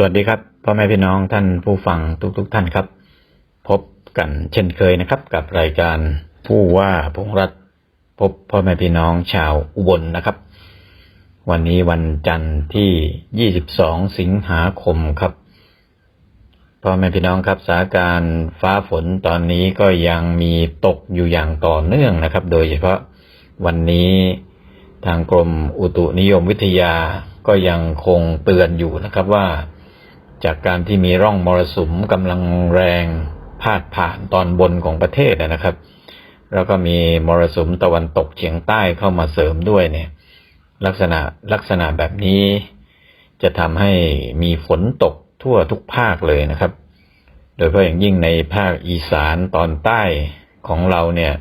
สวัสดีครับพ่อแม่พี่น้องท่านผู้ฟังทุกๆทท่านครับ พบกันเช่นเคยนะครับ กับรายการผู้ว่าพงรัฐพบพ่อแม่พี่น้องชาวอุบลนะครับ วันนี้วันจันทร์ที่ 22 สิงหาคมครับพ่อแม่พี่น้องครับสถานการณ์ฟ้าฝนตอนนี้ก็ยังมีตกอยู่อย่างต่อเนื่องนะครับ โดยเฉพาะวันนี้ทางกรมอุตุนิยมวิทยาก็ยังคงเตือนอยู่นะครับว่า จากการที่มีร่องมรสุมกำลังแรงพาดผ่านตอนบนของประเทศนะครับ แล้วก็มีมรสุมตะวันตกเฉียงใต้เข้ามาเสริมด้วยเนี่ย ลักษณะลักษณะแบบนี้จะทำให้มีฝนตกทั่วทุกภาคเลยนะครับ โดยเฉพาะอย่างยิ่งในภาคอีสานตอนใต้ของเราเนี่ย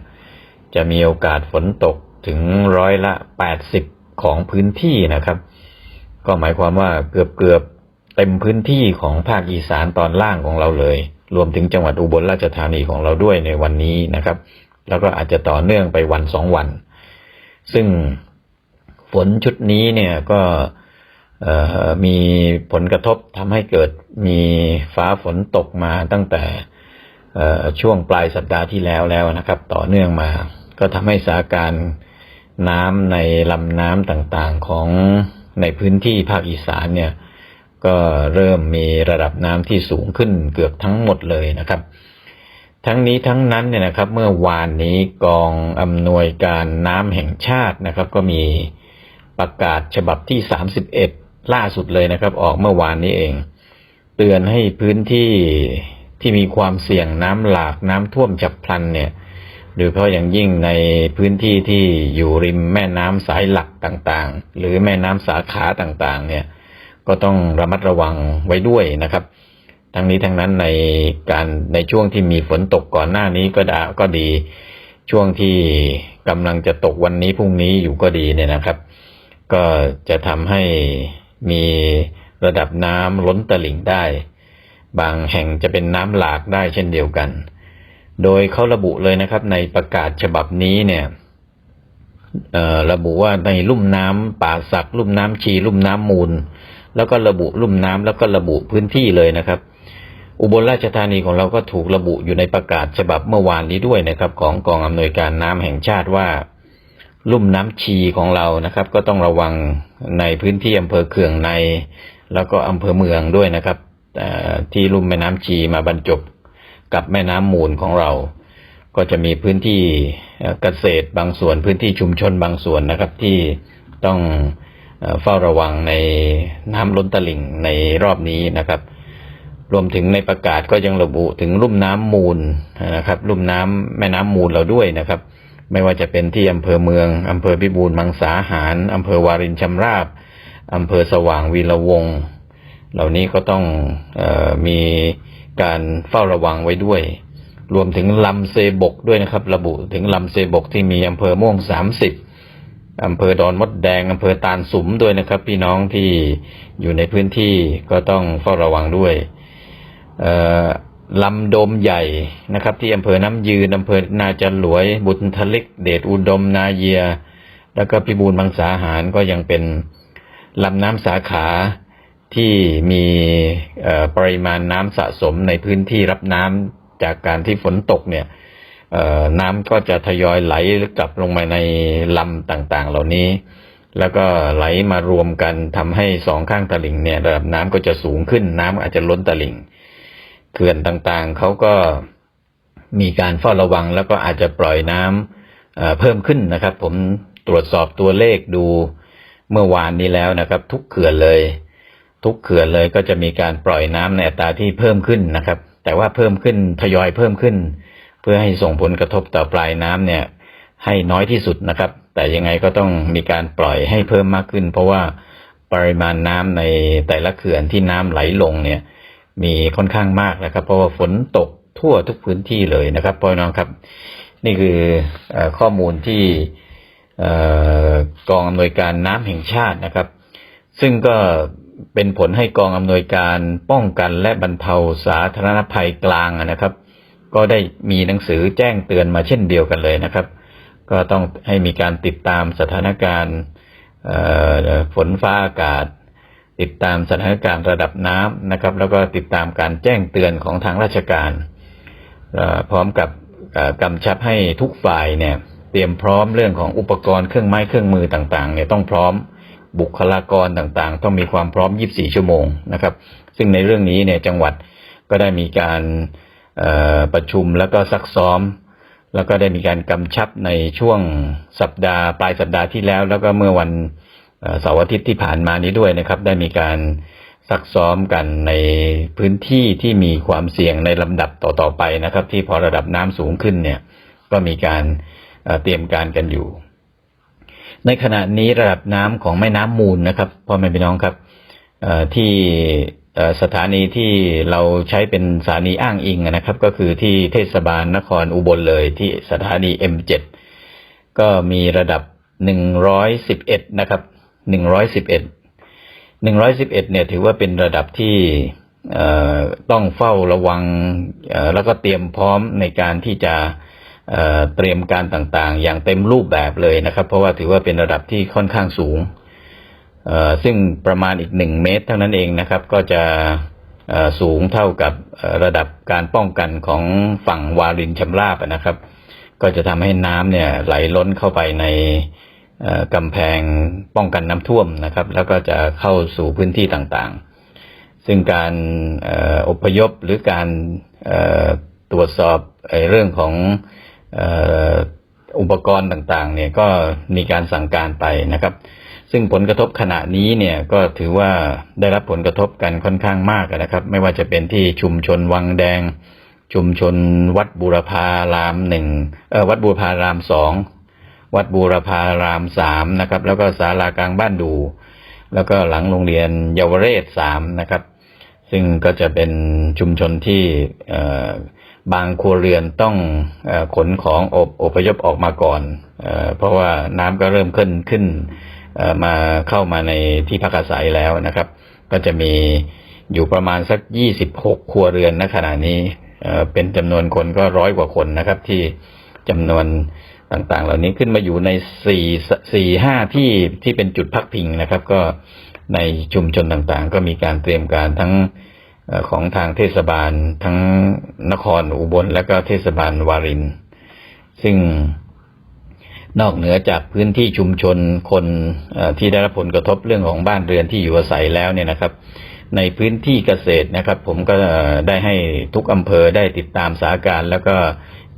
จะมีโอกาสฝนตกถึงร้อยละแปดสิบของพื้นที่นะครับ ก็หมายความว่าเกือบเกือบ เต็มพื้นที่ของภาคอีสานตอนล่างของเราเลย รวมถึงจังหวัดอุบลราชธานีของเราด้วยในวันนี้นะครับ แล้วก็อาจจะต่อเนื่องไปวันสองวัน ซึ่งฝนชุดนี้เนี่ยก็มีผลกระทบทำให้เกิดมีฟ้าฝนตกมาตั้งแต่ช่วงปลายสัปดาห์ที่แล้วแล้วนะครับ ต่อเนื่องมา ก็ทำให้สถานการณ์น้ำในลำน้ำต่างๆของในพื้นที่ภาคอีสานเนี่ย ก็เริ่มมีระดับน้ำที่สูงขึ้นเกือบทั้งหมดเลยนะครับ ทั้งนี้ทั้งนั้นเนี่ยนะครับ เมื่อวานนี้กองอำนวยการน้ำแห่งชาตินะครับ ก็มีประกาศฉบับที่ 31 ล่าสุดเลยนะครับ ออกเมื่อวานนี้เอง เตือนให้พื้นที่ที่มีความเสี่ยงน้ำหลากน้ำท่วมฉับพลันเนี่ยโดยเฉพาะอย่างยิ่งในพื้นที่ที่อยู่ริมแม่น้ำสายหลักต่างๆ หรือแม่น้ำสาขาต่างๆ เนี่ย ก็ต้องระมัดระวังไว้ด้วยนะครับ ทั้งนี้ทั้งนั้นในการในช่วงที่มีฝนตกก่อนหน้านี้ก็ดาก็ดี ช่วงที่กำลังจะตกวันนี้พรุ่งนี้อยู่ก็ดีเนี่ยนะครับ ก็จะทำให้มีระดับน้ำล้นตลิ่งได้ บางแห่งจะเป็นน้ำหลากได้เช่นเดียวกัน โดยเขาระบุเลยนะครับ ในประกาศฉบับนี้เนี่ยระบุว่าในลุ่มน้ำป่าสัก ลุ่มน้ำชี ลุ่มน้ำมูล แล้วก็ระบุลุ่มน้ำแล้วก็ระบุพื้นที่เลยนะครับ อุบลราชธานีของเราก็ถูกระบุอยู่ในประกาศฉบับเมื่อวานนี้ด้วยนะครับ ของกองอำนวยการน้ำแห่งชาติว่า ลุ่มน้ำชีของเรานะครับ ก็ต้องระวังในพื้นที่อำเภอเขื่องใน แล้วก็อำเภอเมืองด้วยนะครับที่ลุ่มแม่น้ำชีมาบรรจบกับแม่น้ำมูลของเรา ก็จะมีพื้นที่เกษตรบางส่วน พื้นที่ชุมชนบางส่วนนะครับที่ต้อง เฝ้าระวังในน้ำล้นตลิ่งในรอบนี้นะครับ รวมถึงในประกาศก็ยังระบุถึงลุ่มน้ำมูลนะครับ ลุ่มน้ำแม่น้ำมูลเราด้วยนะครับ ไม่ว่าจะเป็นที่อำเภอเมืองอำเภอพิบูลมังสาหารอำเภอวารินชำราบอำเภอสว่างวีระวง เหล่านี้ก็ต้องอมีการเฝ้าระวังไว้ด้วย รวมถึงลำเซบกด้วยนะครับ ระบุถึงลำเซบกที่มีอำเภอม่วงสามสิบ อำเภอดอนมดแดงอำเภอตาลสุมด้วยนะครับ พี่น้องที่อยู่ในพื้นที่ก็ต้องเฝ้าระวังด้วยลำดมใหญ่นะครับ ที่อำเภอน้ำยืนอำเภอนาจันหลวย บุตรทลิก เดชอุดมนาเยีย แล้วก็พิบูลมังสาหารก็ยังเป็นลำน้ำสาขาที่มีปริมาณน้ำสะสมในพื้นที่รับน้ำจากการที่ฝนตกเนี่ย น้ำก็จะทยอยไหลกลับลงมาในลำต่างๆ เหล่านี้ แล้วก็ไหลมารวมกันทำให้สองข้างตลิ่งเนี่ยระดับน้ำก็จะสูงขึ้น น้ำอาจจะล้นตลิ่งเขื่อนต่างๆเขาก็มีการเฝ้าระวัง แล้วก็อาจจะปล่อยน้ำเพิ่มขึ้นนะครับ ผมตรวจสอบตัวเลขดูเมื่อวานนี้แล้วนะครับ ทุกเขื่อนเลย ทุกเขื่อนเลยก็จะมีการปล่อยน้ำในอัตราที่เพิ่มขึ้นนะครับ แต่ว่าเพิ่มขึ้นทยอยเพิ่มขึ้น พื่อให้ส่งผลกระทบต่อปลายน้ำเนี่ย ให้น้อยที่สุดนะครับ แต่ยังไงก็ต้องมีการปล่อยให้เพิ่มมากขึ้น เพราะว่าปริมาณน้ำในแต่ละเขื่อนที่น้ำไหลลงเนี่ย มีค่อนข้างมากนะครับ เพราะว่าฝนตกทั่วทุกพื้นที่เลยนะครับพ่อน้องครับ นี่คือข้อมูลที่กองอำนวยการน้ำแห่งชาตินะครับ ซึ่งก็เป็นผลให้กองอำนวยการป้องกันและบรรเทาสาธารณภัยกลางนะครับ ก็ได้มีหนังสือแจ้งเตือนมาเช่นเดียวกันเลยนะครับ ก็ต้องให้มีการติดตามสถานการณ์ฝนฟ้าอากาศ ติดตามสถานการณ์ระดับน้ำนะครับ แล้วก็ติดตามการแจ้งเตือนของทางราชการ พร้อมกับกำชับให้ทุกฝ่ายเนี่ยเตรียมพร้อมเรื่องของอุปกรณ์เครื่องไม้เครื่องมือต่างๆเนี่ยต้องพร้อมบุคลากรต่างๆ ต้องมีความพร้อม 24 ชั่วโมงนะครับ ซึ่งในเรื่องนี้เนี่ยจังหวัดก็ได้มีการ ประชุมแล้วก็ซักซ้อม แล้วก็ได้มีการกำชับในช่วงสัปดาห์ปลายสัปดาห์ที่แล้ว แล้วก็เมื่อวันเสาร์อาทิตย์ที่ผ่านมานี้ด้วยนะครับ ได้มีการซักซ้อมกันในพื้นที่ที่มีความเสี่ยงในลำดับต่อๆไปนะครับ ที่พอระดับน้ำสูงขึ้นเนี่ยก็มีการเเตรียมการกันอยู่ ในขณะนี้ระดับน้ำของแม่น้ำมูลนะครับพ่อแม่พี่น้องครับที่ สถานีที่เราใช้เป็นสถานีอ้างอิงนะครับ ก็คือที่เทศบาลนครอุบลเลยที่สถานี M7 ก็มีระดับ 111 นะครับ 111 111 เนี่ยถือว่าเป็นระดับที่ต้องเฝ้าระวังแล้วก็เตรียมพร้อมในการที่จะเเตรียมการต่างๆ อย่างเต็มรูปแบบเลยนะครับ เพราะว่าถือว่าเป็นระดับที่ค่อนข้างสูง ซึ่งประมาณอีกหนึ่งเมตรเท่านั้นเองนะครับ ก็จะสูงเท่ากับระดับการป้องกันของฝั่งวารินชำราบนะครับ ก็จะทำให้น้ำเนี่ยไหลล้นเข้าไปในกำแพงป้องกันน้ำท่วมนะครับ แล้วก็จะเข้าสู่พื้นที่ต่างๆ ซึ่งการออพยพหรือการตรวจสอบเรื่องของออุปกรณ์ต่างๆ เนี่ยก็มีการสั่งการไปนะครับ ซึ่งผลกระทบขณะนี้เนี่ยก็ถือว่าได้รับผลกระทบกันค่อนข้างมากนะครับ ไม่ว่าจะเป็นที่ชุมชนวังแดง ชุมชนวัดบูรพารามหนึ่งเออวัดบูรพารามสองวัดบูรพารามสามนะครับ แล้วก็ศาลากลางบ้านดู แล้วก็หลังโรงเรียนเยาวเรศสามนะครับ ซึ่งก็จะเป็นชุมชนที่บางครัวเรือนต้องอขนของอบอพยพออกมาก่อนเอเพราะว่าน้ำก็เริ่มขึ้นขึ้น มาเข้ามาในที่พักอาศัยแล้วนะครับ ก็จะมีอยู่ประมาณสักยี่สิบหกครัวเรือนณขณะนี้เป็นจำนวนคนก็ร้อยกว่าคนนะครับ ที่จำนวนต่างๆ เหล่านี้ขึ้นมาอยู่ในสี่สี่ห้าที่ที่เป็นจุดพักพิงนะครับ ก็ในชุมชนต่างๆ ก็มีการเตรียมการทั้งของทางเทศบาลทั้งนครอุบลและก็เทศบาลวาริน ซึ่ง นอกเหนือจากพื้นที่ชุมชนคนที่ได้รับผลกระทบเรื่องของบ้านเรือนที่อยู่อาศัยแล้วเนี่ยนะครับ ในพื้นที่เกษตรนะครับ ผมก็ได้ให้ทุกอำเภอได้ติดตามสถานการณ์แล้วก็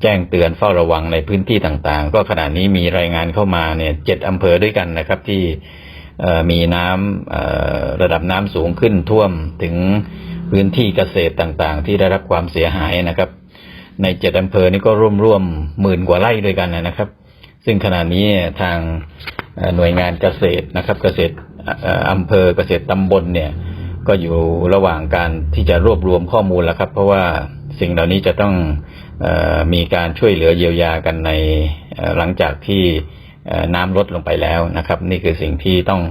แจ้งเตือนเฝ้าระวังในพื้นที่ต่างๆ ก็ขณะนี้มีรายงานเข้ามาเนี่ยเจ็ดอำเภอด้วยกันนะครับ ที่มีน้ำระดับน้ำสูงขึ้นท่วมถึงพื้นที่เกษตรต่างๆ ที่ได้รับความเสียหายนะครับ ในเจ็ดอำเภอนี้ก็ร่วมรวมหมื่นกว่าไร่ด้วยกันนะครับ ซึ่งขณะนี้ทางหน่วยงานเกษตรนะครับ เกษตรอำเภอเกษตรตำบลเนี่ย ก็อยู่ระหว่างการที่จะรวบรวมข้อมูลแล้วครับ เพราะว่าสิ่งเหล่านี้จะต้องอมีการช่วยเหลือเยียวยากันในหลังจากที่น้ำลดลงไปแล้วนะครับ นี่คือสิ่งที่ต้อง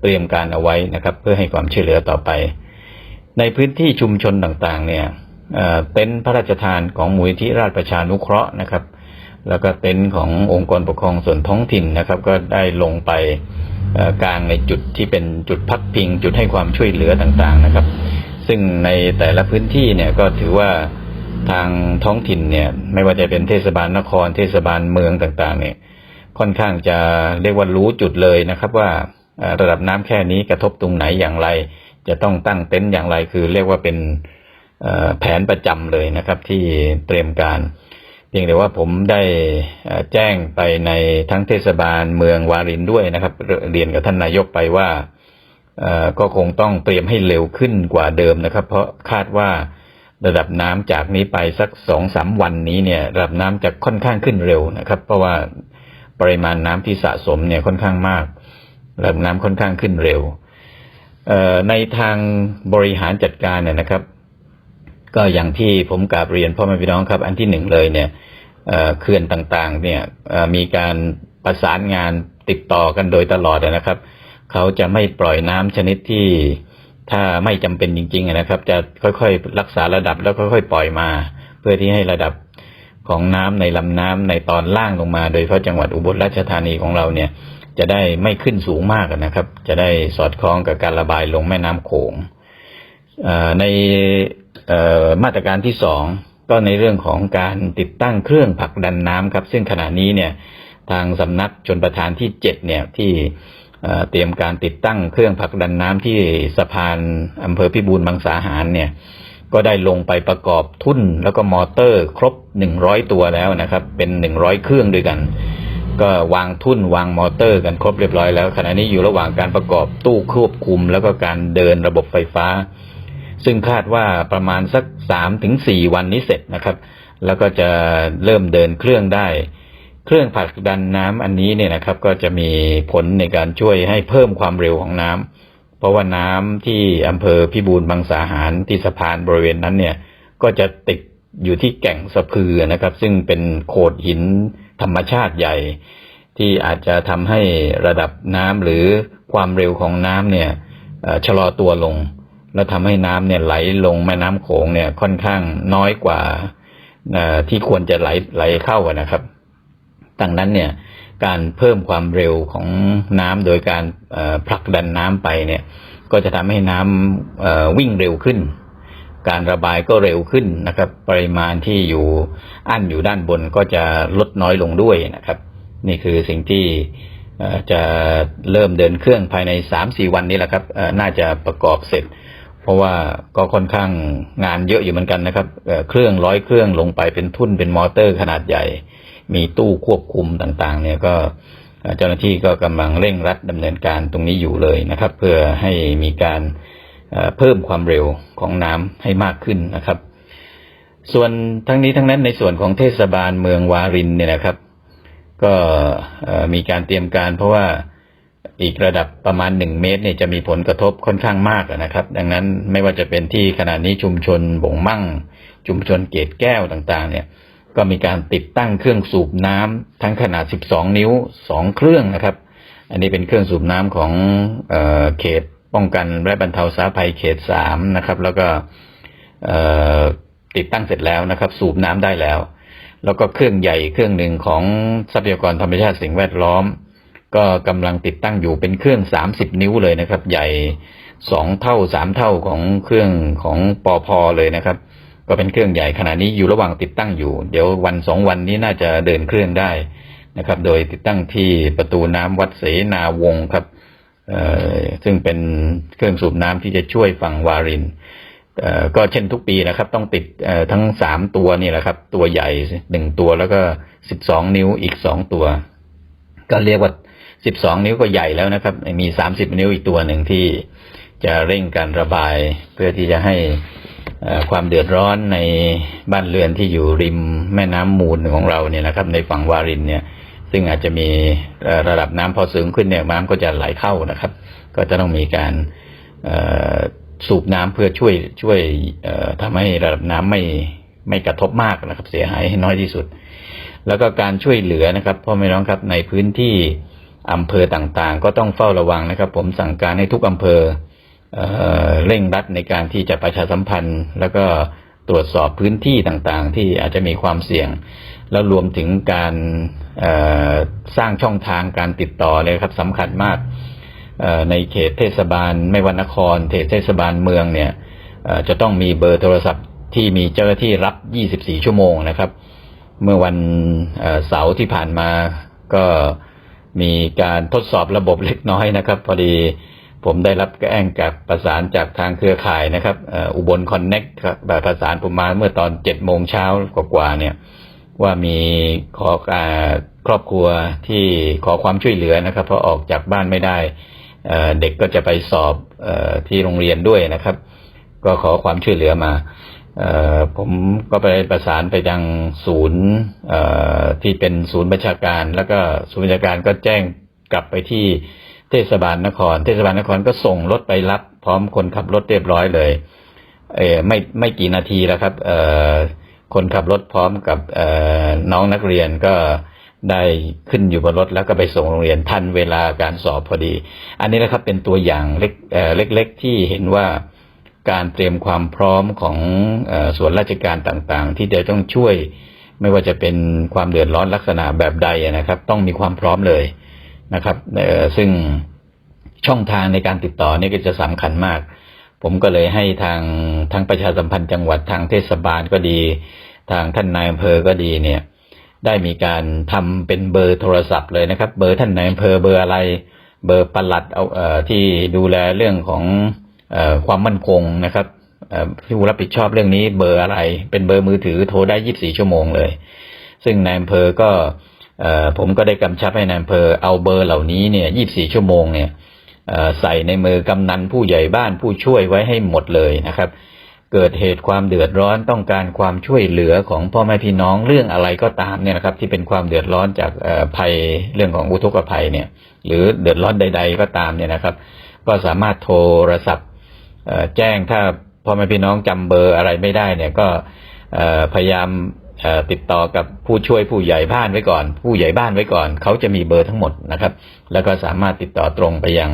เตรียมการเอาไว้นะครับ เพื่อให้ความช่วยเหลือต่อไป ในพื้นที่ชุมชนต่างๆ เนี่ยเอ่อเต็นท์พระราชทานของมูลที่ราชประชานุเคราะห์นะครับ แล้วก็เต็นท์ขององค์กรปกครองส่วนท้องถิ่นนะครับ ก็ได้ลงไปกลางในจุดที่เป็นจุดพักพิง จุดให้ความช่วยเหลือต่างๆนะครับ ซึ่งในแต่ละพื้นที่เนี่ยก็ถือว่าทางท้องถิ่นเนี่ย ไม่ว่าจะเป็นเทศบาลนคร เทศบาลเมืองต่างๆ เนี่ย ค่อนข้างจะเรียกว่ารู้จุดเลยนะครับ ว่าระดับน้ำแค่นี้กระทบตรงไหนอย่างไร จะต้องตั้งเต็นท์อย่างไร คือเรียกว่าเป็นแผนประจำเลยนะครับ ที่เตรียมการ เพียงแต่ว่าผมได้แจ้งไปในทั้งเทศบาลเมืองวารินด้วยนะครับ เรียนกับท่านนายกไปว่าก็คงต้องเตรียมให้เร็วขึ้นกว่าเดิมนะครับ เพราะคาดว่าระดับน้ำจากนี้ไปสักสองสามวันนี้เนี่ยระดับน้ำจะค่อนข้างขึ้นเร็วนะครับ เพราะว่าปริมาณน้ำที่สะสมเนี่ยค่อนข้างมากระดับน้ำค่อนข้างขึ้นเร็วในทางบริหารจัดการเนี่ยนะครับ ก็อย่างที่ผมกราบเรียนพ่อแม่พี่น้องครับ อันที่หนึ่งเลยเนี่ยเขื่อนต่างๆ เนี่ยมีการประสานงานติดต่อกันโดยตลอดนะครับ เขาจะไม่ปล่อยน้ำชนิดที่ถ้าไม่จำเป็นจริงๆนะครับ จะค่อยๆรักษาระดับแล้วค่อยๆปล่อยมา เพื่อที่ให้ระดับของน้ำในลำน้ำในตอนล่างลงมา โดยเฉพาะจังหวัดอุบลราชธานีของเราเนี่ย จะได้ไม่ขึ้นสูงมากนะครับ จะได้สอดคล้องกับการระบายลงแม่น้ำโขงใน มาตรการที่สองก็ในเรื่องของการติดตั้งเครื่องผลักดันน้ำครับ ซึ่งขณะนี้เนี่ยทางสำนักชนประทานที่เจ็ดเนี่ยที่เอ่อเตรียมการติดตั้งเครื่องผลักดันน้ำที่สะพานอำเภอพิบูลมังสาหารเนี่ยก็ได้ลงไปประกอบทุ่นแล้วก็มอเตอร์ครบหนึ่งร้อยตัวแล้วนะครับ เป็นหนึ่งร้อยเครื่องด้วยกัน ก็วางทุ่นวางมอเตอร์กันครบเรียบร้อยแล้วขณะนี้อยู่ระหว่างการประกอบตู้ควบคุม แล้วก็การเดินระบบไฟฟ้า ซึ่งคาดว่าประมาณสักสามถึงสี่วันนี้เสร็จนะครับ แล้วก็จะเริ่มเดินเครื่องได้ เครื่องผลักดันน้ำอันนี้เนี่ยนะครับ ก็จะมีผลในการช่วยให้เพิ่มความเร็วของน้ำเพราะว่าน้ำที่อำเภอพิบูลมังสาหารที่สะพานบริเวณนั้นเนี่ย ก็จะติดอยู่ที่แก่งสะพือนะครับ ซึ่งเป็นโขดหินธรรมชาติใหญ่ ที่อาจจะทำให้ระดับน้ำหรือความเร็วของน้ำเนี่ยชะลอตัวลง แล้วทำให้น้ำเนี่ยไหลลงแม่น้ำโขงเนี่ยค่อนข้างน้อยกว่าที่ควรจะไหลไหลเข้านะครับ ดังนั้นเนี่ยการเพิ่มความเร็วของน้ำโดยการผลักดันน้ำไปเนี่ย ก็จะทำให้น้ำวิ่งเร็วขึ้น การระบายก็เร็วขึ้นนะครับ ปริมาณที่อยู่อั้นอยู่ด้านบนก็จะลดน้อยลงด้วยนะครับ นี่คือสิ่งที่จะเริ่มเดินเครื่องภายในสามสี่วันนี้แหละครับน่าจะประกอบเสร็จ ราะว่าก็ค่อนข้างงานเยอะอยู่เหมือนกันนะครับเครื่องร้อยเครื่องลงไปเป็นทุ่นเป็นมอเตอร์ขนาดใหญ่ มีตู้ควบคุมต่างๆ เนี่ยก็เจ้าหน้าที่ก็กำลังเร่งรัดดำเนินการตรงนี้อยู่เลยนะครับ เพื่อให้มีการเพิ่มความเร็วของน้ำให้มากขึ้นนะครับ ส่วนทั้งนี้ทั้งนั้นในส่วนของเทศบาลเมืองวารินเนี่ยนะครับ ก็มีการเตรียมการเพราะว่า อีกระดับประมาณหนึ่งเมตรเนี่ยจะมีผลกระทบค่อนข้างมากนะครับ ดังนั้นไม่ว่าจะเป็นที่ขณะนี้ชุมชนบ่งมั่ง ชุมชนเกตแก้วต่างๆ เนี่ยก็มีการติดตั้งเครื่องสูบน้ำทั้งขนาด 12 นิ้ว 2 เครื่องนะครับ อันนี้เป็นเครื่องสูบน้ำของเออเขตป้องกันและบรรเทาสาภัยเขต 3 นะครับ แล้วก็ติดตั้งเสร็จแล้วนะครับ สูบน้ำได้แล้ว แล้วก็เครื่องใหญ่เครื่องหนึ่งของทรัพยากรธรรมชาติสิ่งแวดล้อม ก็กำลังติดตั้งอยู่เป็นเครื่อง 30 นิ้วเลยนะครับ ใหญ่สองเท่าสามเท่าของเครื่องของปอพอเลยนะครับ ก็เป็นเครื่องใหญ่ขณะนี้อยู่ระหว่างติดตั้งอยู่ เดี๋ยววันสองวันนี้น่าจะเดินเครื่องได้นะครับ โดยติดตั้งที่ประตูน้ำวัดเสนาวงครับเอ่อซึ่งเป็นเครื่องสูบน้ำที่จะช่วยฝั่งวารินเอ่อก็เช่นทุกปีนะครับ ต้องติดเอ่อทั้งสามตัวนี่แหละครับ ตัวใหญ่หนึ่งตัวแล้วก็สิบสองนิ้วอีกสองตัว ก็เรียกว่า สิบสองนิ้วก็ใหญ่แล้วนะครับ มีสามสิบนิ้วอีกตัวหนึ่งที่จะเร่งการระบายเพื่อที่จะให้ความเดือดร้อนในบ้านเรือนที่อยู่ริมแม่น้ำมูลของเราเนี่ยนะครับ ในฝั่งวารินเนี่ย ซึ่งอาจจะมีระดับน้ำพอสูงขึ้นเนี่ยน้ำก็จะไหลเข้านะครับ ก็จะต้องมีการสูบน้ำเพื่อช่วยช่วยทำให้ระดับน้ำไม่ไม่กระทบมากนะครับ เสียหายให้น้อยที่สุด แล้วก็การช่วยเหลือนะครับพ่อแม่น้องครับในพื้นที่ อำเภอต่างๆ ก็ต้องเฝ้าระวังนะครับ ผมสั่งการให้ทุกอำเภอเอเร่งรัดในการที่จะประชาสัมพันธ์ แล้วก็ตรวจสอบพื้นที่ต่างๆ ที่อาจจะมีความเสี่ยง แล้วรวมถึงการสร้างช่องทางการติดต่อเลยครับสำคัญมากในเขตเทศบาลไม่ว่านครเขตเทศบาลเมืองเนี่ยจะต้องมีเบอร์โทรศัพท์ที่มีเจ้าหน้าที่รับ 24 ชั่วโมงนะครับ เมื่อวันเสาร์ที่ผ่านมาก็ มีการทดสอบระบบเล็กน้อยนะครับ พอดีผมได้รับแจ้งกับประสานจากทางเครือข่ายนะครับอุบลคอนเน็กครับแบบประสานผมมาเมื่อตอนเจ็ดโมงเช้ากว่าๆเนี่ย ว่ามีขออครอบครัวที่ขอความช่วยเหลือนะครับ เพราะออกจากบ้านไม่ได้เด็กก็จะไปสอบอที่โรงเรียนด้วยนะครับ ก็ขอความช่วยเหลือมา ผมก็ไปประสานไปยังศูนย์ที่เป็นศูนย์บัญชาการ แล้วก็ศูนย์บัญชาการก็แจ้งกลับไปที่เทศบาลนคร เทศบาลนครก็ส่งรถไปรับพร้อมคนขับรถเรียบร้อยเลยเออไม่ไม่กี่นาทีแล้วครับเออคนขับรถพร้อมกับเออน้องนักเรียนก็ได้ขึ้นอยู่บนรถแล้วก็ไปส่งโรงเรียนทันเวลาการสอบพอดี อันนี้นะครับเป็นตัวอย่างเล็กเล็กๆที่เห็นว่า การเตรียมความพร้อมของอส่วนราชการต่างๆ ที่จะต้องช่วย ไม่ว่าจะเป็นความเดือดร้อนลักษณะแบบใดนะครับ ต้องมีความพร้อมเลยนะครับซึ่งช่องทางในการติดต่อนี่ก็จะสำคัญมาก ผมก็เลยให้ทางทางประชาสัมพันธ์จังหวัดทางเทศบาลก็ดี ทางท่านนายอำเภอก็ดีเนี่ย ได้มีการทำเป็นเบอร์โทรศัพท์เลยนะครับ เบอร์ท่านนายอำเภอเบอร์อะไร เบอร์ปลัดเอาเอ่อที่ดูแลเรื่องของ ความมั่นคงนะครับผู้รับผิดชอบเรื่องนี้เบอร์อะไร เป็นเบอร์มือถือโทรได้ 24 ชั่วโมงเลย ซึ่งนายอำเภอก็ผมก็ได้กำชับให้นายอำเภอเอาเบอร์เหล่านี้เนี่ย 24 ชั่วโมงเนี่ยใส่ในมือกำนันผู้ใหญ่บ้านผู้ช่วยไว้ให้หมดเลยนะครับ เกิดเหตุความเดือดร้อนต้องการความช่วยเหลือของพ่อแม่พี่น้องเรื่องอะไรก็ตามเนี่ยนะครับ ที่เป็นความเดือดร้อนจากภัยเรื่องของอุทกภัยเนี่ย หรือเดือดร้อนใด ๆ ก็ตามเนี่ยนะครับ ก็สามารถโทรศัพท์ แจ้งถ้าพ่อแม่พี่น้องจำเบอร์อะไรไม่ได้เนี่ยก็พยายามติดต่อกับผู้ช่วยผู้ใหญ่บ้านไว้ก่อน ผู้ใหญ่บ้านไว้ก่อน เขาจะมีเบอร์ทั้งหมดนะครับ แล้วก็สามารถติดต่อตรงไปยัง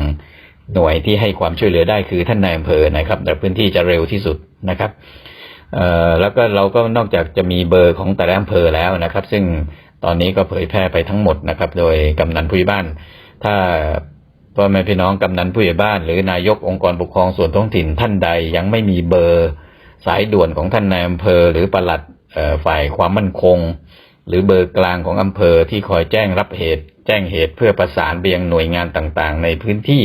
หน่วยที่ให้ความช่วยเหลือได้คือท่านนายอำเภอนะครับ แต่พื้นที่จะเร็วที่สุดนะครับแล้วก็เราก็นอกจากจะมีเบอร์ของแต่ละอำเภอแล้วนะครับ ซึ่งตอนนี้ก็เผยแพร่ไปทั้งหมดนะครับ โดยกำนันผู้ใหญ่บ้าน ถ้า พ่อแม่พี่น้องกำนันผู้ใหญ่บ้าน หรือนายกองค์กรปกครองส่วนท้องถิ่นท่านใดยังไม่มีเบอร์สายด่วนของท่านนายอำเภอ หรือปลัดฝ่ายความมั่นคง หรือเบอร์กลางของอำเภอที่คอยแจ้งรับเหตุ แจ้งเหตุเพื่อประสานไปยังหน่วยงานต่างๆ ในพื้นที่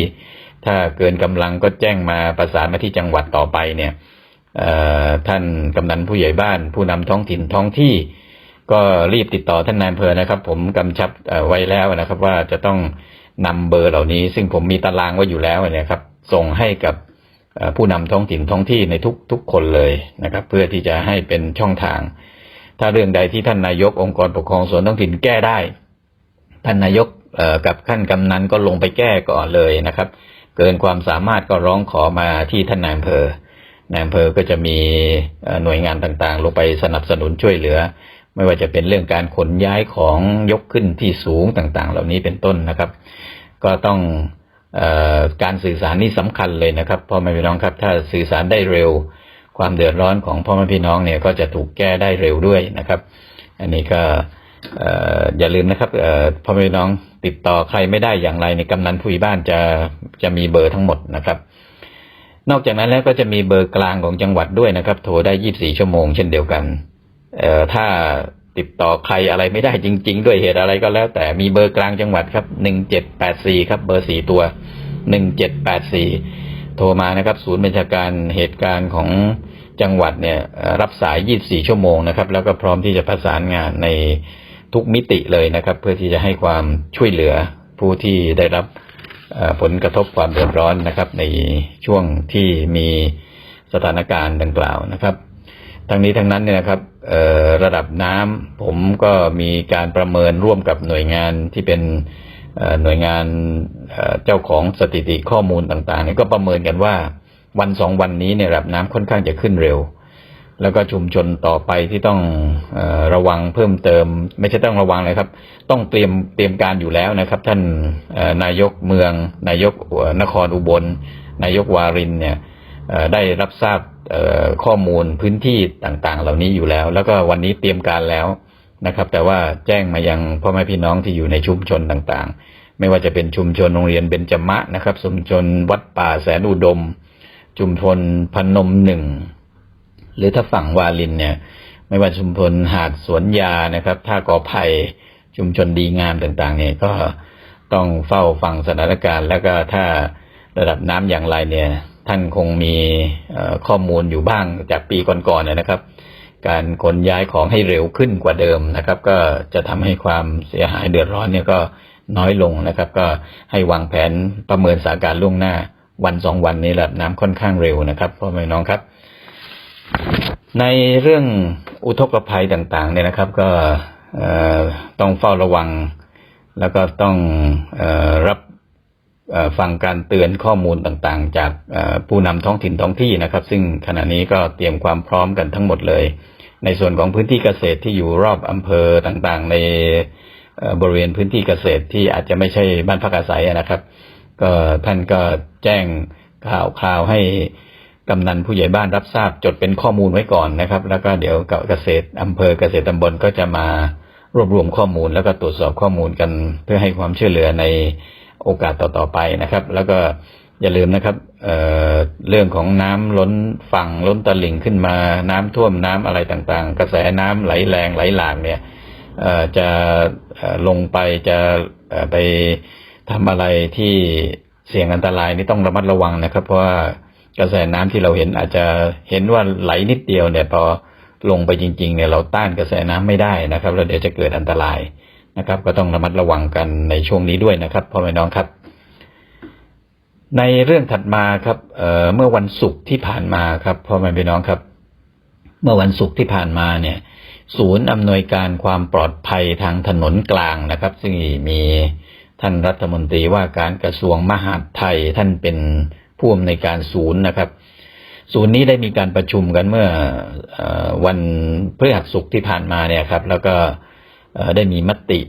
ถ้าเกินกำลังก็แจ้งมาประสานมาที่จังหวัดต่อไปเนี่ยท่านกำนันผู้ใหญ่บ้าน ผู้นำท้องถิ่นท้องที่ ก็รีบติดต่อท่านนายอำเภอนะครับ ผมกำชับไว้แล้วนะครับว่าจะต้อง นำเบอร์เหล่านี้ ซึ่งผมมีตารางไว้อยู่แล้วเนี่ยครับ ส่งให้กับผู้นำท้องถิ่นท้องที่ในทุกทุกคนเลยนะครับ เพื่อที่จะให้เป็นช่องทาง ถ้าเรื่องใดที่ท่านนายกองค์กรปกครองส่วนท้องถิ่นแก้ได้ ท่านนายกกับขั้นกำนันก็ลงไปแก้ก่อนเลยนะครับ เกินความสามารถก็ร้องขอมาที่ท่านนายอำเภอนายอำเภอก็จะมีหน่วยงานต่างๆ ลงไปสนับสนุนช่วยเหลือ ไม่ว่าจะเป็นเรื่องการขนย้ายของยกขึ้นที่สูงต่างๆ เหล่านี้เป็นต้นนะครับ ก็ต้องออการสื่อสารนี่สำคัญเลยนะครับพ่อแม่พี่น้องครับ ถ้าสื่อสารได้เร็ว ความเดือดร้อนของพ่อแม่พี่น้องเนี่ยก็จะถูกแก้ได้เร็วด้วยนะครับ อันนี้ก็ออย่าลืมนะครับพ่อแม่พี่น้องติดต่อใครไม่ได้อย่างไรในกำนันผู้ใหญ่บ้านจะจะมีเบอร์ทั้งหมดนะครับ นอกจากนั้นแล้วก็จะมีเบอร์กลางของจังหวัดด้วยนะครับ โทรได้ 24 ชั่วโมงเช่นเดียวกัน เอ่อถ้าติดต่อใครอะไรไม่ได้จริง ๆ ด้วยเหตุอะไรก็แล้ว แต่มีเบอร์กลางจังหวัดครับ1784ครับเบอร์สี่ตัว1784โทรมานะครับ ศูนย์บัญชาการเหตุการณ์ของจังหวัดเนี่ยรับสาย 24 ชั่วโมงนะครับ แล้วก็พร้อมที่จะประสานงานในทุกมิติเลยนะครับ เพื่อที่จะให้ความช่วยเหลือผู้ที่ได้รับผลกระทบความเดือดร้อนนะครับ ในช่วงที่มีสถานการณ์ดังกล่าวนะครับ ทั้งนี้ทั้งนั้นเนี่ยนะครับ ระดับน้ำผมก็มีการประเมินร่วมกับหน่วยงานที่เป็นหน่วยงานเจ้าของสถิติข้อมูลต่างๆเนี่ยก็ประเมินกันว่าวันสองวันนี้เนี่ยระดับน้ำค่อนข้างจะขึ้นเร็ว แล้วก็ชุมชนต่อไปที่ต้องระวังเพิ่มเติม ไม่ใช่ต้องระวังเลยครับ ต้องเตรียมเตรียมการอยู่แล้วนะครับ ท่านนายกเมือง นายกนครอุบล นายกวารินเนี่ย ได้รับทราบข้อมูลพื้นที่ต่างๆ เหล่านี้อยู่แล้ว แล้วก็วันนี้เตรียมการแล้วนะครับ แต่ว่าแจ้งมายังพ่อแม่พี่น้องที่อยู่ในชุมชนต่างๆ ไม่ว่าจะเป็นชุมชนโรงเรียนเบญจมะนะครับชุมชนวัดป่าแสนอุดม ชุมชนพนมหนึ่งหรือถ้าฝั่งวาลินเนี่ย ไม่ว่าชุมชนหาดสวนยานะครับท่ากอไผ่ชุมชนดีงามต่างๆ เนี่ยก็ต้องเฝ้าฟังสถานการณ์ แล้วก็ถ้าระดับน้ำอย่างไรเนี่ย ท่านคงมีข้อมูลอยู่บ้างจากปีก่อนๆเนี่ยนะครับ การขนย้ายของให้เร็วขึ้นกว่าเดิมนะครับ ก็จะทำให้ความเสียหายเดือดร้อนเนี่ยก็น้อยลงนะครับ ก็ให้วางแผนประเมินสถานการณ์ล่วงหน้าวันสองวันนี้ระดับน้ำค่อนข้างเร็วนะครับพ่อแม่น้องครับ ในเรื่องอุทกภัยต่างๆเนี่ยนะครับ ก็ต้องเฝ้าระวัง แล้วก็ต้องออรับ ฟังการเตือนข้อมูลต่างๆ จากผู้นำท้องถิ่นท้องที่นะครับ ซึ่งขณะนี้ก็เตรียมความพร้อมกันทั้งหมดเลย ในส่วนของพื้นที่เกษตรที่อยู่รอบอำเภอต่างๆ ในบริเวณพื้นที่เกษตรที่อาจจะไม่ใช่บ้านพักอาศัยนะครับ ก็ท่านก็แจ้งข่าวข่าวให้กำนันผู้ใหญ่บ้านรับทราบจดเป็นข้อมูลไว้ก่อนนะครับ แล้วก็เดี๋ยวเกษตรอำเภอเกษตรตำบลก็จะมารวบรวมข้อมูลแล้วก็ตรวจสอบข้อมูลกัน เพื่อให้ความช่วยเหลือใน โอกาสต่อๆไปนะครับ แล้วก็อย่าลืมนะครับเเรื่องของน้ำล้นฝั่งล้นตลิ่งขึ้นมา น้ำท่วมน้ำอะไรต่างๆ กระแสน้ำไหลแรงไหลหลากเนี่ยจะลงไปจะไปทำอะไรที่เสี่ยงอันตรายนี่ต้องระมัดระวังนะครับ เพราะว่ากระแสน้ำที่เราเห็นอาจจะเห็นว่าไหลนิดเดียวเนี่ยพอลงไปจริง ๆ เนี่ยเราต้านกระแสน้ำไม่ได้นะครับ แล้วเดี๋ยวจะเกิดอันตราย นะครับ ก็ต้องระมัดระวังกันในช่วงนี้ด้วยนะครับพ่อแม่น้องครับ ในเรื่องถัดมาครับเเมื่อวันศุกร์ที่ผ่านมาครับพ่อแม่พี่น้องครับ เมื่อวันศุกร์ที่ผ่านมาเนี่ย ศูนย์อำนวยการความปลอดภัยทางถนนกลางนะครับ ซึ่งมีท่านรัฐมนตรีว่าการกระทรวงมหาดไทยท่านเป็นผู้อำนวยการศูนย์นะครับ ศูนย์นี้ได้มีการประชุมกันเมื่ออวันพฤหัสศุกร์ที่ผ่านมาเนี่ยครับ แล้วก็ ได้มีมติ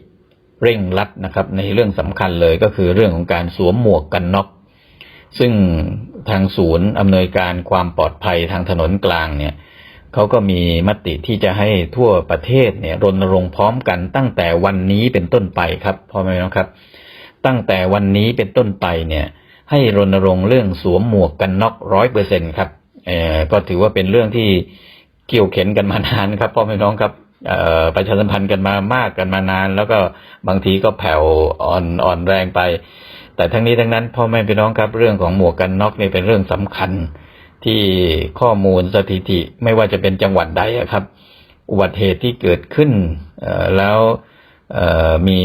เร่งรัดนะครับ ในเรื่องสำคัญเลยก็คือเรื่องของการสวมหมวกกันน็อกซึ่งทางศูนย์อำนวยการความปลอดภัยทางถนนกลางเนี่ยเขาก็มีมติที่จะให้ทั่วประเทศเนี่ยรณรงค์พร้อมกันตั้งแต่วันนี้เป็นต้นไปครับพ่อแม่น้องครับ ตั้งแต่วันนี้เป็นต้นไปเนี่ย ให้รณรงค์เรื่องสวมหมวกกันน็อกร้อยเปอร์เซ็นครับเออก็ถือว่าเป็นเรื่องที่เกี่ยวเข็นกันมานานครับพ่อแม่น้องครับ ประชาสัมพันธ์กันมามากกันมานาน แล้วก็บางทีก็แผ่วอ่อนอ่อนแรงไป แต่ทั้งนี้ทั้งนั้นพ่อแม่พี่น้องครับเรื่องของหมวกกันน็อกนี่เป็นเรื่องสำคัญที่ข้อมูลสถิติไม่ว่าจะเป็นจังหวัดใดครับ อุบัติเหตุที่เกิดขึ้นแล้วมี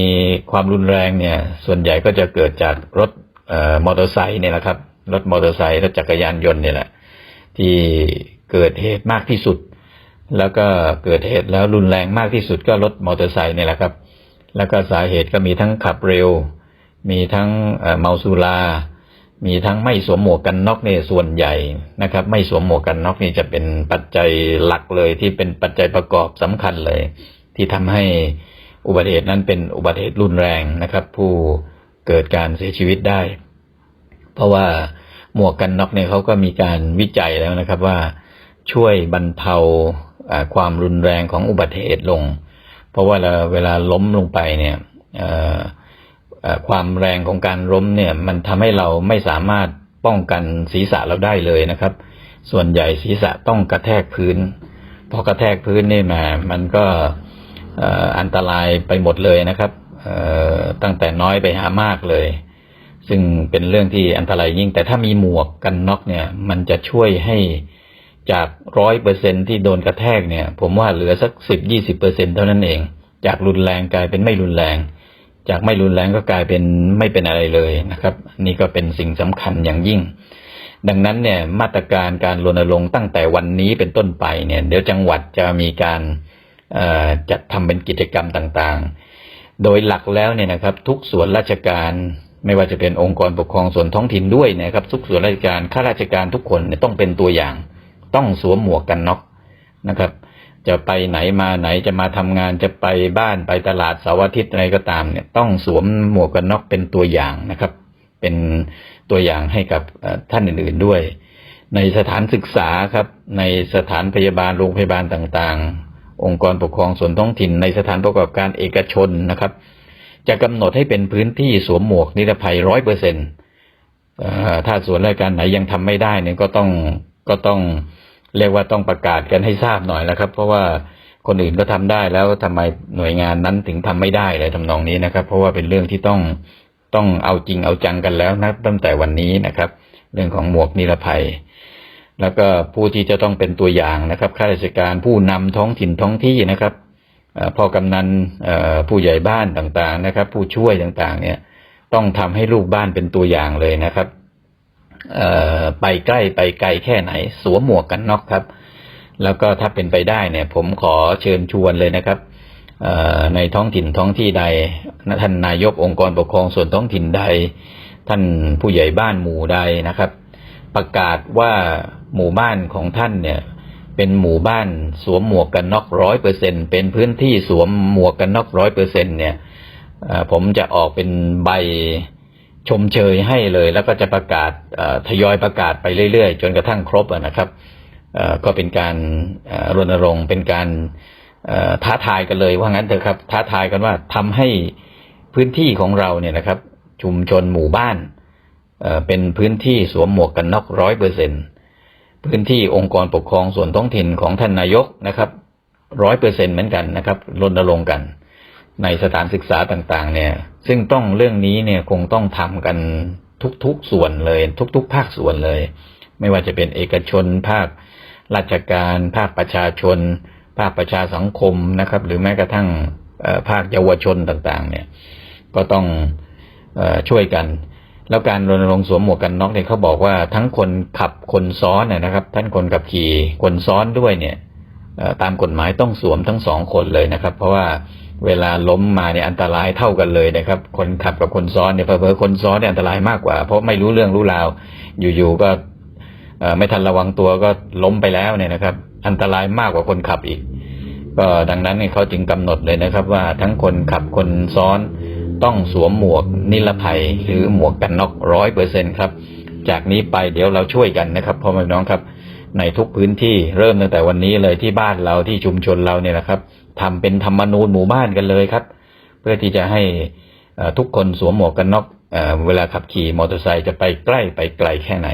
ความรุนแรงเนี่ย ส่วนใหญ่ก็จะเกิดจากรถออมอเตอร์ไซค์เนี่ยแหละครับรถมอเตอร์ไซค์รถจักรยานยนต์เนี่ยแหละที่เกิดเหตุมากที่สุด แล้วก็เกิดเหตุแล้วรุนแรงมากที่สุดก็รถมอเตอร์ไซค์นี่แหละครับ แล้วก็สาเหตุก็มีทั้งขับเร็ว มีทั้งเมาสุรา มีทั้งไม่สวมหมวกกันน็อกเนี่ยส่วนใหญ่นะครับ ไม่สวมหมวกกันน็อกนี่จะเป็นปัจจัยหลักเลยที่เป็นปัจจัยประกอบสำคัญเลย ที่ทำให้อุบัติเหตุนั้นเป็นอุบัติเหตุรุนแรงนะครับ ผู้เกิดการเสียชีวิตได้ เพราะว่าหมวกกันน็อกเนี่ยเขาก็มีการวิจัยแล้วนะครับว่าช่วยบรรเทา ความรุนแรงของอุบัติเหตุลง เพราะว่าเราเวลาล้มลงไปเนี่ยความแรงของการล้มเนี่ยมันทำให้เราไม่สามารถป้องกันศีรษะเราได้เลยนะครับ ส่วนใหญ่ศีรษะต้องกระแทกพื้นพอกระแทกพื้นนี่มามันก็อันตรายไปหมดเลยนะครับตั้งแต่น้อยไปหามากเลย ซึ่งเป็นเรื่องที่อันตรายยิ่ง แต่ถ้ามีหมวกกันน็อกเนี่ย มันจะช่วยให้ จากร้อยเปอร์เซ็นที่โดนกระแทกเนี่ย ผมว่าเหลือสักสิบยี่สิบเปอร์เซ็นเท่านั้นเอง จากรุนแรงกลายเป็นไม่รุนแรง จากไม่รุนแรงก็กลายเป็นไม่เป็นอะไรเลยนะครับ นี่ก็เป็นสิ่งสำคัญอย่างยิ่ง ดังนั้นเนี่ยมาตรการการรณรงค์ตั้งแต่วันนี้เป็นต้นไปเนี่ย เดี๋ยวจังหวัดจะมีการจัดทำเป็นกิจกรรมต่างๆ โดยหลักแล้วเนี่ยนะครับ ทุกส่วนราชการไม่ว่าจะเป็นองค์กรปกครองส่วนท้องถิ่นด้วยนะครับ ทุกส่วนราชการข้าราชการทุกคนต้องเป็นตัวอย่าง ต้องสวมหมวกกันน็อกนะครับ จะไปไหนมาไหนจะมาทำงานจะไปบ้านไปตลาดเสาร์อาทิตย์อะไรก็ตามเนี่ยต้องสวมหมวกกันน็อกเป็นตัวอย่างนะครับ เป็นตัวอย่างให้กับท่านอื่นๆด้วย ในสถานศึกษาครับ ในสถานพยาบาลโรงพยาบาลต่างๆ องค์กรปกครองส่วนท้องถิ่น ในสถานประกอบการเอกชนนะครับ จะกำหนดให้เป็นพื้นที่สวมหมวกนิรภัยร้อยเปอร์เซ็นต์ถ้าส่วนราชการไหนยังทำไม่ได้เนี่ยก็ต้องก็ต้อง เรียกว่าต้องประกาศกันให้ทราบหน่อยแล้วครับ เพราะว่าคนอื่นก็ทำได้แล้วทำไมหน่วยงานนั้นถึงทำไม่ได้เลยทำนองนี้นะครับ เพราะว่าเป็นเรื่องที่ต้องต้องเอาจริงเอาจังกันแล้วนะตั้งแต่วันนี้นะครับ เรื่องของหมวกนิรภัย แล้วก็ผู้ที่จะต้องเป็นตัวอย่างนะครับข้าราชการผู้นำท้องถิ่นท้องที่นะครับพ่อกำนันผู้ใหญ่บ้านต่างๆนะครับ ผู้ช่วยต่างๆ เนี่ย ต้องทำให้ลูกบ้านเป็นตัวอย่างเลยนะครับ ไปใกล้ไปไกลแค่ไหน สวมหมวกกันน็อกครับ แล้วก็ถ้าเป็นไปได้เนี่ย ผมขอเชิญชวนเลยนะครับในท้องถิ่นท้องที่ใดท่านนายกองค์กรปกครองส่วนท้องถิ่นใด ท่านผู้ใหญ่บ้านหมู่ใดนะครับ ประกาศว่าหมู่บ้านของท่านเนี่ย เป็นหมู่บ้านสวมหมวกกันน็อกร้อยเปอร์เซ็นเป็นพื้นที่สวมหมวกกันน็อกร้อยเปอร์เซ็นเนี่ยผมจะออกเป็นใบ ชมเชยให้เลย แล้วก็จะประกาศทยอยประกาศไปเรื่อยๆ จนกระทั่งครบนะครับก็เป็นการรณรงค์เป็นการท้าทายกันเลยว่างั้นเถอะครับ ท้าทายกันว่าทำให้พื้นที่ของเราเนี่ยนะครับ ชุมชนหมู่บ้านเป็นพื้นที่สวมหมวกกันน็อกร้อยเปอร์เซ็นต์พื้นที่องค์กรปกครองส่วนท้องถิ่นของท่านนายกนะครับร้อยเปอร์เซ็นเหมือนกันนะครับรณรงค์กัน ในสถานศึกษาต่างๆ เนี่ย ซึ่งต้องเรื่องนี้เนี่ยคงต้องทำกันทุกๆส่วนเลย ทุก ๆ ภาคส่วนเลย ไม่ว่าจะเป็นเอกชน ภาคราชการ ภาคประชาชน ภาคประชาสังคมนะครับ หรือแม้กระทั่งภาคเยาวชนต่างๆ เนี่ย ก็ต้องอช่วยกัน แล้วการรณรงค์สวมหมวกกันน็อกเนี่ยเขาบอกว่าทั้งคนขับคนซ้อนนนะครับ ท่านคนขับขี่คนซ้อนด้วยเนี่ยตามกฎหมายต้องสวมทั้งสองคนเลยนะครับ เพราะว่า เวลาล้มมาเนี่ยอันตรายเท่ากันเลยนะครับ คนขับกับคนซ้อนเนี่ยเผลอๆคนซ้อนเนี่ยอันตรายมากกว่า เพราะไม่รู้เรื่องรู้ราว อยู่ๆก็ไม่ทันระวังตัวก็ล้มไปแล้วเนี่ยนะครับ อันตรายมากกว่าคนขับอีก ก็ดังนั้นเนี่ยเขาจึงกำหนดเลยนะครับ ว่าทั้งคนขับคนซ้อนต้องสวมหมวกนิรภัย หรือหมวกกันน็อกร้อยเปอร์เซ็นครับ จากนี้ไปเดี๋ยวเราช่วยกันนะครับพ่อแม่น้องครับ ในทุกพื้นที่เริ่มตั้งแต่วันนี้เลยที่บ้านเราที่ชุมชนเราเนี่ยนะครับ ทำเป็นธรรมนูญหมู่บ้านกันเลยครับ เพื่อที่จะให้ทุกคนสวมหมวกกันน็อกเวลาขับขี่มอเตอร์ไซค์จะไปใกล้ไปไกลแค่ไหน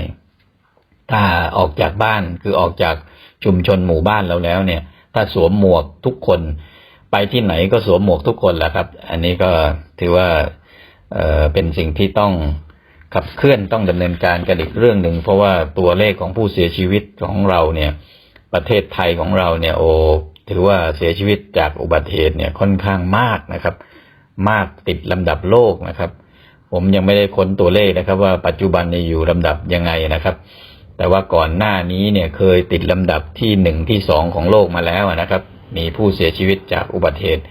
ถ้าออกจากบ้านคือออกจากชุมชนหมู่บ้านเราแล้วเนี่ย ถ้าสวมหมวกทุกคน ไปที่ไหนก็สวมหมวกทุกคนแหละครับ อันนี้ก็ถือว่าเป็นสิ่งที่ต้องขับเคลื่อนต้องดำเนินการกันอีกเรื่องหนึ่งเพราะว่าตัวเลขของผู้เสียชีวิตของเราเนี่ย ประเทศไทยของเราเนี่ยโอ้ ถือว่าเสียชีวิตจากอุบัติเหตุเนี่ยค่อนข้างมากนะครับ มากติดลำดับโลกนะครับ ผมยังไม่ได้ค้นตัวเลขนะครับ ว่าปัจจุบันนี้อยู่ลำดับยังไงนะครับ แต่ว่าก่อนหน้านี้เนี่ยเคยติดลำดับที่หนึ่งที่สองของโลกมาแล้วนะครับ มีผู้เสียชีวิตจากอุบัติเหตุ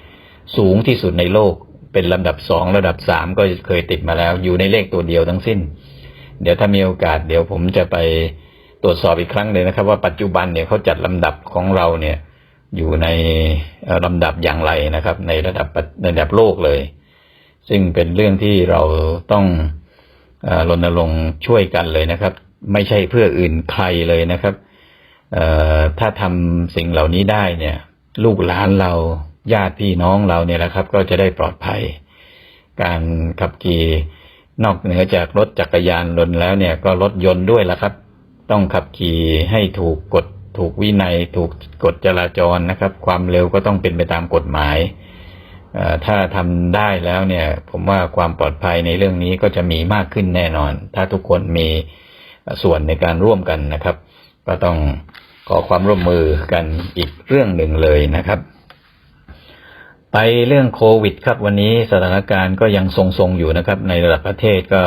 สูงที่สุดในโลก เป็นลำดับสองระดับสามก็เคยติดมาแล้ว อยู่ในเลขตัวเดียวทั้งสิ้น เดี๋ยวถ้ามีโอกาสเดี๋ยวผมจะไปตรวจสอบอีกครั้งเลยนะครับ ว่าปัจจุบันเนี่ยเขาจัดลำดับของเราเนี่ย อยู่ในลำดับอย่างไรนะครับ ในระดับระในระดับโลกเลย ซึ่งเป็นเรื่องที่เราต้องรณรงค์ช่วยกันเลยนะครับ ไม่ใช่เพื่ออื่นใครเลยนะครับถ้าทำสิ่งเหล่านี้ได้เนี่ย ลูกหลานเราญาติพี่น้องเราเนี่ยแหละครับ ก็จะได้ปลอดภัย การขับขี่นอกเหนือจากรถจักรยานยนต์แล้วเนี่ยก็รถยนต์ด้วยละครับ ต้องขับขี่ให้ถูกกฎ ถูกวินัยถูกกฎจราจรนะครับ ความเร็วก็ต้องเป็นไปตามกฎหมายถ้าทำได้แล้วเนี่ย ผมว่าความปลอดภัยในเรื่องนี้ก็จะมีมากขึ้นแน่นอน ถ้าทุกคนมีส่วนในการร่วมกันนะครับ ก็ต้องขอความร่วมมือกันอีกเรื่องหนึ่งเลยนะครับ ไปเรื่องโควิดครับวันนี้สถานการณ์ก็ยังทรงๆอยู่นะครับ ในระดับประเทศก็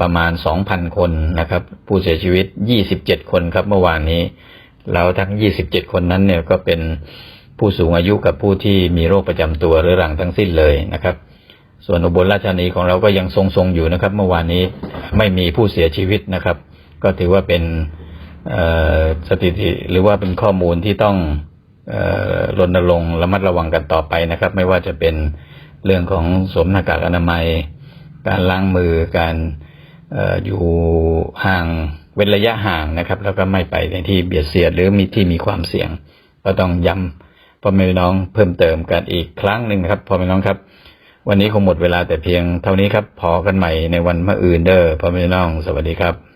ประมาณ 2,000 คนนะครับ ผู้เสียชีวิต 27 คนครับเมื่อวานนี้ แล้วทั้ง 27 คนนั้นเนี่ยก็เป็นผู้สูงอายุกับผู้ที่มีโรคประจำตัวเรื้อรังทั้งสิ้นเลยนะครับ ส่วนอุบลราชธานีของเราก็ยังทรงๆอยู่นะครับ เมื่อวานนี้ไม่มีผู้เสียชีวิตนะครับ ก็ถือว่าเป็นสถิติหรือว่าเป็นข้อมูลที่ต้องรณรงค์ระมัดระวังกันต่อไปนะครับ ไม่ว่าจะเป็นเรื่องของสวมหน้ากากอนามัย การล้างมือการออยู่ห่างเว้นระยะห่างนะครับ แล้วก็ไม่ไปในที่เบียดเสียดหรือมีที่มีความเสี่ยง ก็ต้องย้ำพ่อแม่น้องเพิ่มเติมกันอีกครั้งหนึ่งนะครับพ่อแม่น้องครับ วันนี้คงหมดเวลาแต่เพียงเท่านี้ครับพอกันใหม่ในวันมะอื่นเด้อพ่อแม่น้อง สวัสดีครับ